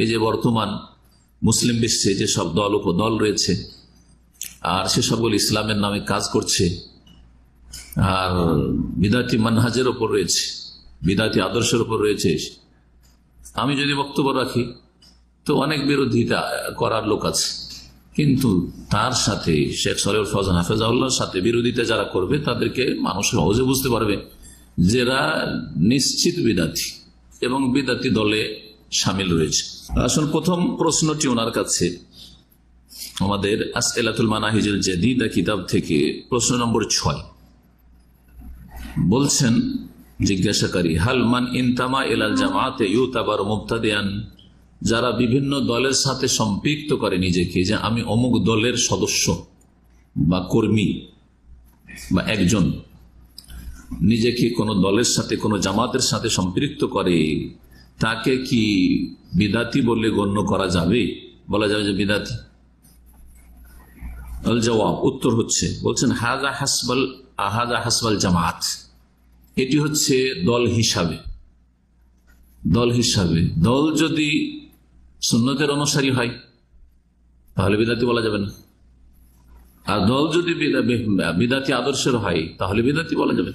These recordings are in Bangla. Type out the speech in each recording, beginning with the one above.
এই যে বর্তমান মুসলিম বিশ্বে যে সব দল উপদল রয়েছে, আর সেসবগুলো ইসলামের নামে কাজ করছে, আর বিদাতি মানহাজের ওপর রয়েছে, বিদাতি আদর্শের ওপর রয়েছে। আমি যদি বক্তব্য রাখি, তো অনেক বিরোধিতা করার লোক আছে, কিন্তু তার সাথে শেখ সরেউল ফজান হাফেজাউল্লাহর সাথে বিরোধিতা যারা করবে, তাদেরকে মানুষ সহজে বুঝতে পারবে যারা নিশ্চিত বিদাতি এবং বিদাতি দলে সামিল রয়েছে। আসল প্রথম প্রশ্নটি ওনার কাছে। আমাদের আসেলাতুল মানাহিজুল জাদিদা কিতাব থেকে প্রশ্ন নম্বর ছয়। বলছেন, জিজ্ঞাসাকারী হালমান ইনতামা এলাল জামাতে ইউতাবার মুক্তাদিয়ান যারা বিভিন্ন দলের সাথে সম্পৃক্ত করে নিজেকে, যে আমি অমুক দলের সদস্য বা কর্মী বা একজন, নিজেকে কোনো দলের সাথে, কোনো জামাতের সাথে সম্পৃক্ত করে তাকে কি বিদাতি বলে গণ্য করা যাবে? বলা যাবে যে বিদাতি। আল জবাব, উত্তর হচ্ছে, বলছেন হাজা হাসবাল আহাজা হাসবাল জামাত। এটি হচ্ছে দল হিসাবে। দল হিসাবে। দল যদি সুন্নতের অনুসারী হয়, তাহলে বিদাতি বলা যাবে না। আর দল যদি বিদাতি আদর্শের হয়, তাহলে বিদাতি বলা যাবে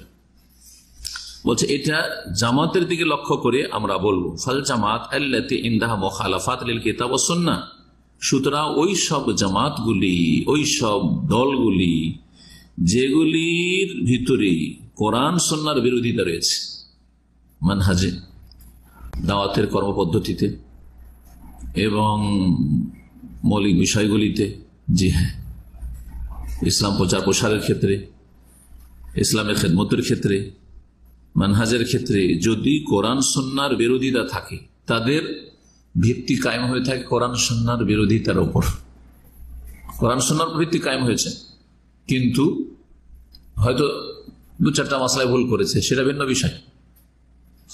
বলছে, এটা জামাতের দিকে লক্ষ্য করে আমরা বলব, ফাল জামাত আল্লাতে ইন্দাহা মোখালাফাত কিতাব সন্না সুতরাং ওই সব জামাতগুলি, ওই সব দলগুলি যেগুলির ভিতরে কোরআন সন্ন্যার বিরোধিতা রয়েছে, মানহাজে, দাওয়াতের কর্মপদ্ধতিতে এবং মৌলিক বিষয়গুলিতে, জি হ্যাঁ ইসলাম প্রচার প্রসারের ক্ষেত্রে, ইসলামের খেদমতের ক্ষেত্রে মানহাজের ক্ষেত্রে যদি কোরআন সন্ন্যার বিরোধিতা থাকে, তাদের ভিত্তি কায়েম হয়ে থাকে কোরআন সন্ন্যার বিরোধিতার ওপর কোরআন সন্ন্যার ভিত্তি কায়েম হয়েছে, কিন্তু হয়তো দু চারটা মশলায় ভুল করেছে, সেটা ভিন্ন বিষয়।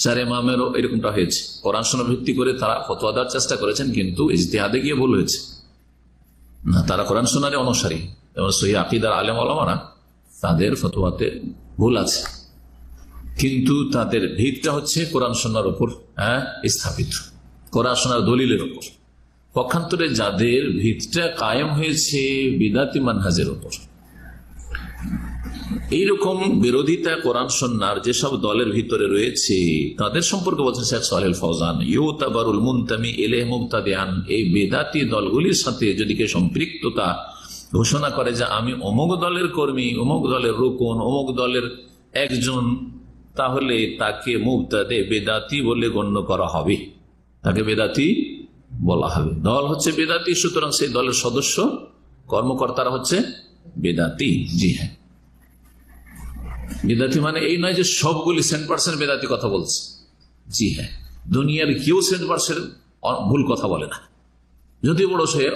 চার এমামেরও এরকমটা হয়েছে। কোরআন সন্ন্যার ভিত্তি করে তারা ফতোয়া দেওয়ার চেষ্টা করেছেন, কিন্তু ইজতেহাদে গিয়ে ভুল হয়েছে। না, তারা কোরআন সন্ন্যারে অনুসারী, এবং সহি আকিদার আলেম আলমারা তাদের ফতোয়াতে ভুল আছে। কিন্তু তাদের ভিতটা হচ্ছে কোরআন সন্ন্যার ওপর হ্যাঁ স্থাপিত। কোরআন সন্ন্যার দলিলের ওপর পক্ষান্তরে যাদের ভিতটা কায়েম হয়েছে বিদাতি মানহাজের ওপর এইরকম বিরোধিতা কোরআন সন্ন্যার যেসব দলের ভিতরে রয়েছে, তাদের সম্পর্কে বলছেন শেখ সাহেল ফৌজান ইউতাবারুল মুন্তামি এলে মুক্তাদিয়ান এই বেদাতি দলগুলির সাথে যদি কেউ সম্পৃক্ততা ঘোষণা করে যে আমি অমুক দলের কর্মী, অমুক দলের রোকন, অমুক দলের একজন তাহলে তাকে মুক্তাদে বেদাতি বলে গণ্য করা হবে। তাকে বেদাতি বলা হবে। দল হচ্ছে বেদাতি, সুতরাং সেই দলের সদস্য কর্মকর্তারা হচ্ছে বেদাতি। জি হ্যাঁ। বেদাতি মানে এই নয় যে সবগুলি সেন্ট পার্সেন্ট বেদাতি কথা বলছে। জি হ্যাঁ। দুনিয়ার কেউ সেন্ট পার্সেন্ট ভুল কথা বলে না। যদি বড় সে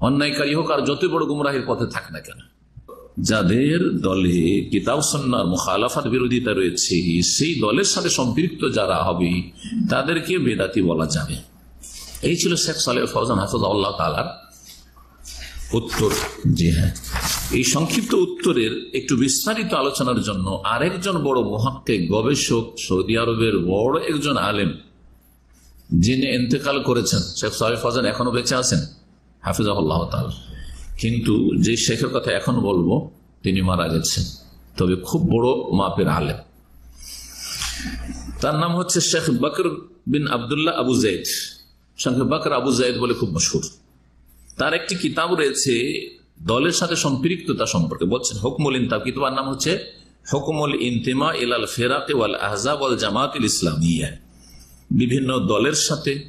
অন্যায়কারী হোক আর যতই বড় গুমরাহির পথে থাকে না কেন। যাদের দলে কিতাব সন্ন্যার মুখালাফাত বিরোধিতা রয়েছে, সেই দলের সাথে সম্পৃক্ত যারা হবে, তাদেরকে বেদাতি বলা যাবে। এই ছিল শেখ সালে ফৌজান হাফজ আল্লাহ তালার উত্তর। জি হ্যাঁ। এই সংক্ষিপ্ত উত্তরের একটু বিস্তারিত আলোচনার জন্য আরেকজন বড় মহাক্কে গবেষক সৌদি আরবের বড় একজন আলেম, যিনি ইন্তেকাল করেছেন। শেখ সাহেব ফজান এখনও বেঁচে আছেন, হাফিজাহুল্লাহ তাল কিন্তু যে শেখের কথা এখন বলব, তিনি মারা গেছেন। তবে খুব বড় মাপের আলেম। তার নাম হচ্ছে শেখ বকর বিন আবদুল্লাহ আবু জাইদ। শেখ বকর আবু জাইদ বলে খুব মশহুর। তার একটি কিতাব রয়েছে, দলের সাথে সম্পৃক্ততা সম্পর্কে। বলছেন, হুকমুল ইনতাব কিতাবার নাম হচ্ছে, হুকমুল ইন্তেমা ইলাল ফেরাতে ওয়াল আহজাব ওয়াল জামাত ইসলামিয়া। বিভিন্ন দলের সাথে,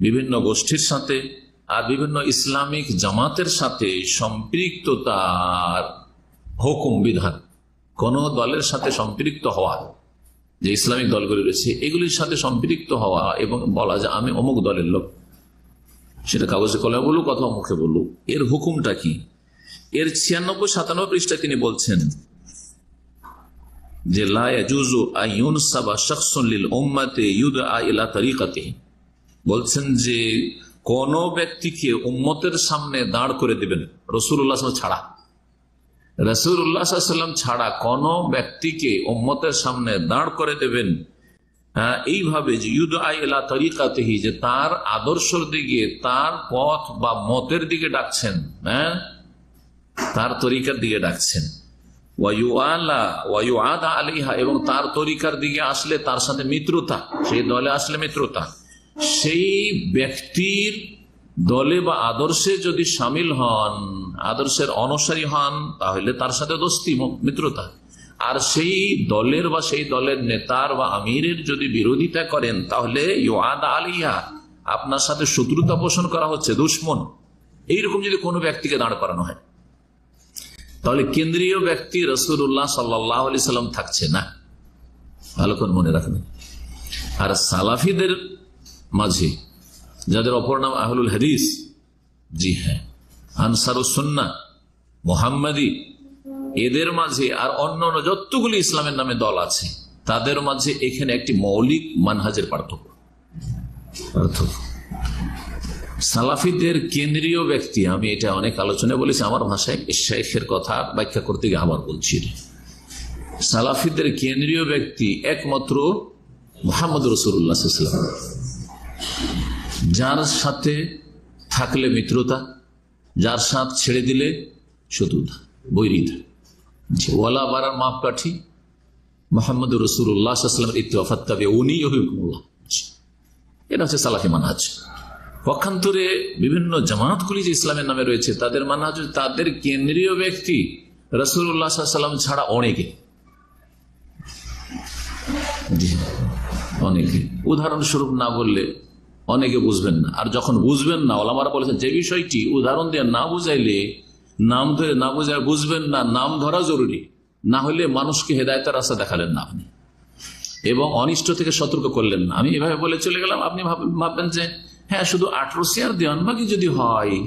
বিভিন্ন গোষ্ঠীর সাথে আর বিভিন্ন ইসলামিক জামাতের সাথে সম্পৃক্ততার হুকুম, বিধান কোন দলের সাথে সম্পৃক্ত হওয়া, যে ইসলামিক দলগুলি রয়েছে, এগুলির সাথে সম্পৃক্ত হওয়া এবং বলা যে আমি অমুক দলের লোক, সেটা কাগজে কলে বলুক অথবা মুখে বলুক, এর হুকুমটা কি? এর ছিয়ানব্বই সাতানব্বই পৃষ্ঠা তিনি বলছেন যে বলছেন যে কোন ব্যক্তিকে উম্মতের সামনে দাঁড় করে দিবেন রসুল্লাহ ছাড়া। রসুল্লাহাম ছাড়া কোন ব্যক্তিকে উম্মতের সামনে দাঁড় করে দেবেন হ্যাঁ, এইভাবে তরিকাতেহি যে তার আদর্শর দিকে তার পথ বা মতের দিকে ডাকছেন হ্যাঁ তার তরিকার দিকে ডাকছেন। আলিহা এবং তার তরিকার দিকে আসলে তার সাথে মিত্রতা সেই দলে আসলে মিত্রতা। সেই ব্যক্তির দলে বা আদর্শে যদি সামিল হন, আদর্শের অনুসারী হন, তাহলে তার সাথে দোস্তি মিত্রতা। আর সেই দলের বা সেই দলের নেতার বা আমিরের যদি বিরোধিতা করেন, তাহলে আলিয়া আপনার সাথে শত্রুতা পোষণ করা হচ্ছে, দুশ্মন। এইরকম যদি কোনো ব্যক্তিকে দাঁড় করানো হয়, তাহলে কেন্দ্রীয় ব্যক্তি রসুল্লাহ সাল্লাহ সাল্লাম থাকছে না। ভালো করে মনে রাখবেন। আর সালাফিদের মাঝে যাদের অপর নাম আহলুল হাদিস জি হ্যাঁ আনসারুসন্না মোহাম্মদী এদের মাঝে আর অন্য অন্য যতগুলি ইসলামের নামে দল আছে তাদের মাঝে এখানে একটি মৌলিক মানহাজের পার্থক্য। পার্থক্য। সালাফিদের কেন্দ্রীয় ব্যক্তি আমি এটা অনেক আলোচনায় বলেছি আমার ভাষায় শেখের কথা ব্যাখ্যা করতে গিয়ে আবার বলছি। সালাফিদের কেন্দ্রীয় ব্যক্তি একমাত্র মোহাম্মদ রসুল্লাহ যার সাথে থাকলে মিত্রতা, যার সাথ ছেড়ে দিলে শত্রুতা, বৈরিতা। ওয়ালা বারার মাপকাঠি মোহাম্মদ রসুল্লাহামের ইত্তফাত তবে উনি হবিকুল্লাহ এটা হচ্ছে সালাফি মানহাজ। পক্ষান্তরে বিভিন্ন জামাতগুলি যে ইসলামের নামে রয়েছে, তাদের মানহাজ তাদের কেন্দ্রীয় ব্যক্তি রসুল্লাহ সাল্লাম ছাড়া অনেকে। অনেকে। উদাহরণস্বরূপ না বললে অনেকে বুঝবেন না। আর যখন বুঝবেন না, ওলামারা বলেছেন, যে বিষয়টি উদাহরণ দিয়ে না বুঝাইলে নাম ধরে না বুঝায় বুঝবেন না, নাম ধরা জরুরি। না হলে মানুষকে হেদায়তের রাস্তা দেখালেন না আপনি। এবং অনিষ্ট থেকে সতর্ক করলেন না। আমি এভাবে বলে চলে গেলাম, আপনি ভাব- ভাববেন যে হ্যাঁ শুধু আঠারো শেয়ার দেওয়ান বাকি যদি হয়,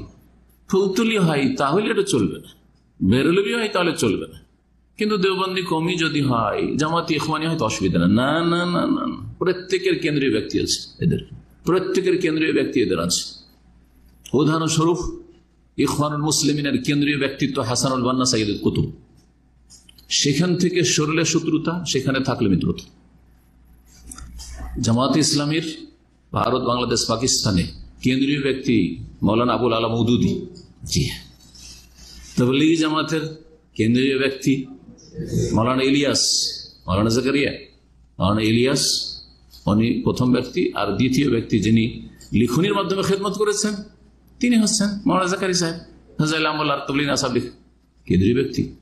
ফুলতুলি হয়, তাহলে এটা চলবে না। বেরোলবি হয়, তাহলে চলবে না। কিন্তু দেওবন্দি কমি যদি হয় জামাতি ইখমানি হয়তো অসুবিধা না না না না না। প্রত্যেকের কেন্দ্রীয় ব্যক্তি আছে এদের। প্রত্যেকের কেন্দ্রীয় ব্যক্তি এদের আছে। উদাহরণস্বরূপ ইখমানুল মুসলিমিনের কেন্দ্রীয় ব্যক্তিত্ব হাসানুল বান্না সাইদুল কুতুব। সেখান থেকে সরলে শত্রুতা, সেখানে থাকলে মিত্রতা। জামাত ইসলামীর, ভারত, বাংলাদেশ, পাকিস্তানে কেন্দ্রীয় ব্যক্তি মৌলানা আবুল আলম উদুদি। জি হ্যাঁ। তবলিগি জামাতের কেন্দ্রীয় ব্যক্তি মৌলানা ইলিয়াস, মৌলানা জাকারিয়া, মৌলানা ইলিয়াস উনি প্রথম ব্যক্তি আর দ্বিতীয় ব্যক্তি যিনি লিখনির মাধ্যমে খেদমত করেছেন, তিনি হচ্ছেন মহারাজা কারি সাহেব। হাজাইল আমল আর তবলিন আসাবিক কেন্দ্রীয় ব্যক্তি?